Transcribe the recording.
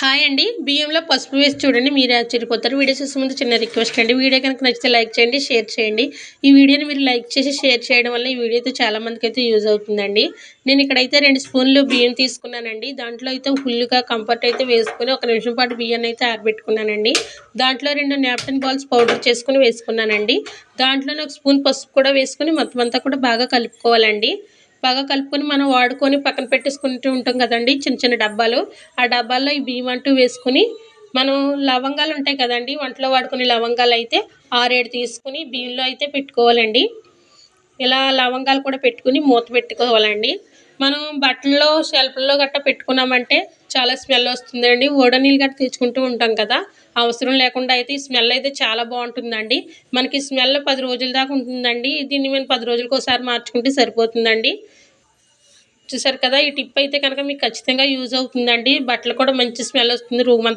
Hi అండి. బియ్యంలో పసుపు వేసి చూడండి మీరే ఆశ్చర్యపోతారు. వీడియో చూసే ముందు చిన్న రిక్వెస్ట్ అండి. వీడియో కనుక నచ్చితే లైక్ చేయండి షేర్ చేయండి. ఈ వీడియోని మీరు లైక్ చేసి షేర్ చేయడం వల్ల ఈ వీడియో అయితే చాలా మందికి అయితే యూజ్ అవుతుందండి. నేను ఇక్కడైతే రెండు స్పూన్లు బియ్యం తీసుకున్నానండి. దాంట్లో అయితే ఫుల్గా కంఫర్ట్ అయితే వేసుకుని ఒక నిమిషం పాటు బియ్యాన్ని అయితే ఆరబెట్టుకున్నానండి. దాంట్లో రెండు నాప్కిన్ బాల్స్ పౌడర్ చేసుకుని వేసుకున్నానండి. దాంట్లోనే ఒక స్పూన్ పసుపు కూడా వేసుకుని మొత్తం అంతా కూడా బాగా కలుపుకోవాలండి. బాగా కలుపుకొని మనం వాడుకొని పక్కన పెట్టేసుకుంటూ ఉంటాం కదండి చిన్న చిన్న డబ్బాలు. ఆ డబ్బాల్లో ఈ బియ్యం అంటూ వేసుకుని మనం లవంగాలు ఉంటాయి కదండి వంటలో వాడుకునే లవంగాలు అయితే ఆరేడు తీసుకుని బియ్యంలో అయితే పెట్టుకోవాలండి. ఇలా లవంగాలు కూడా పెట్టుకుని మూత పెట్టుకోవాలండి. మనం బట్టల్లో షెల్ఫ్లో గట్టా పెట్టుకున్నామంటే చాలా స్మెల్ వస్తుందండి. ఓడ నీళ్ళు గట్రా తెచ్చుకుంటూ ఉంటాం కదా అవసరం లేకుండా అయితే ఈ స్మెల్ అయితే చాలా బాగుంటుందండి. మనకి స్మెల్ పది రోజుల దాకా ఉంటుందండి. దీన్ని మేము పది రోజులకు ఒకసారి మార్చుకుంటే సరిపోతుందండి. చూసారు కదా ఈ టిప్ అయితే కనుక మీకు ఖచ్చితంగా యూజ్ అవుతుందండి. బట్టలు కూడా మంచి స్మెల్ వస్తుంది రూమ్